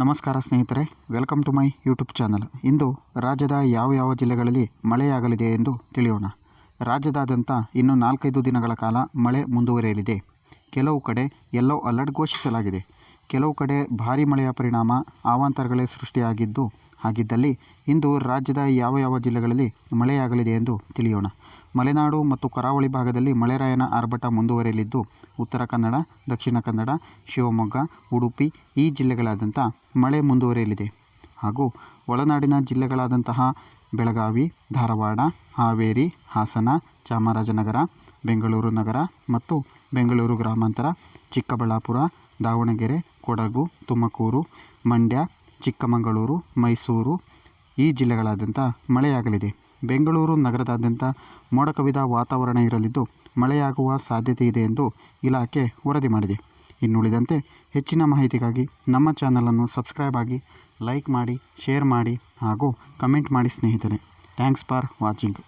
ನಮಸ್ಕಾರ ಸ್ನೇಹಿತರೆ welcome to my YouTube channel ಇಂದು ರಾಜ್ಯದ ಯಾವ ಯಾವ ಜಿಲ್ಲೆಗಳಲ್ಲಿ ಮಳೆಯಾಗಲಿದೆ ಎಂದು ತಿಳಿಯೋಣ. ರಾಜ್ಯದಾದ್ಯಂತ ಇನ್ನು ನಾಲ್ಕೈದು ದಿನಗಳ ಕಾಲ ಮಳೆ ಮುಂದುವರಿಯಲಿದೆ. ಕೆಲವು ಕಡೆ ಎಲ್ಲೋ ಅಲರ್ಟ್ ಘೋಷಿಸಲಾಗಿದೆ. ಕೆಲವು ಕಡೆ ಭಾರೀ ಮಳೆಯ ಪರಿಣಾಮ ಅವಾಂತರಗಳೇ ಸೃಷ್ಟಿಯಾಗಿದ್ದು, ಹಾಗಿದ್ದಲ್ಲಿ ಇಂದು ರಾಜ್ಯದ ಯಾವ ಯಾವ ಜಿಲ್ಲೆಗಳಲ್ಲಿ ಮಳೆಯಾಗಲಿದೆ ಎಂದು ತಿಳಿಯೋಣ. ಮಲೆನಾಡು ಮತ್ತು ಕರಾವಳಿ ಭಾಗದಲ್ಲಿ ಮಳೆರಾಯನ ಆರ್ಭಟ ಮುಂದುವರೆಯಲಿದ್ದು, ಉತ್ತರ ಕನ್ನಡ, ದಕ್ಷಿಣ ಕನ್ನಡ, ಶಿವಮೊಗ್ಗ, ಉಡುಪಿ ಈ ಜಿಲ್ಲೆಗಳಾದಂಥ ಮಳೆ ಮುಂದುವರೆಯಲಿದೆ. ಹಾಗೂ ಒಳನಾಡಿನ ಜಿಲ್ಲೆಗಳಾದಂತಹ ಬೆಳಗಾವಿ, ಧಾರವಾಡ, ಹಾವೇರಿ, ಹಾಸನ, ಚಾಮರಾಜನಗರ, ಬೆಂಗಳೂರು ನಗರ ಮತ್ತು ಬೆಂಗಳೂರು ಗ್ರಾಮಾಂತರ, ಚಿಕ್ಕಬಳ್ಳಾಪುರ, ದಾವಣಗೆರೆ, ಕೊಡಗು, ತುಮಕೂರು, ಮಂಡ್ಯ, ಚಿಕ್ಕಮಗಳೂರು, ಮೈಸೂರು ಈ ಜಿಲ್ಲೆಗಳಾದಂಥ ಮಳೆಯಾಗಲಿದೆ. ಬೆಂಗಳೂರು ನಗರದಾದ್ಯಂತ ಮೋಡ ಕವಿದ ವಾತಾವರಣ ಇರಲಿದ್ದು, ಮಳೆಯಾಗುವ ಸಾಧ್ಯತೆ ಇದೆ ಎಂದು ಇಲಾಖೆ ವರದಿ ಮಾಡಿದೆ. ಇನ್ನುಳಿದಂತೆ ಹೆಚ್ಚಿನ ಮಾಹಿತಿಗಾಗಿ ನಮ್ಮ ಚಾನಲನ್ನು ಸಬ್ಸ್ಕ್ರೈಬ್ ಆಗಿ ಲೈಕ್ ಮಾಡಿ, ಶೇರ್ ಮಾಡಿ ಹಾಗೂ ಕಮೆಂಟ್ ಮಾಡಿ ಸ್ನೇಹಿತರೆ. Thanks for watching.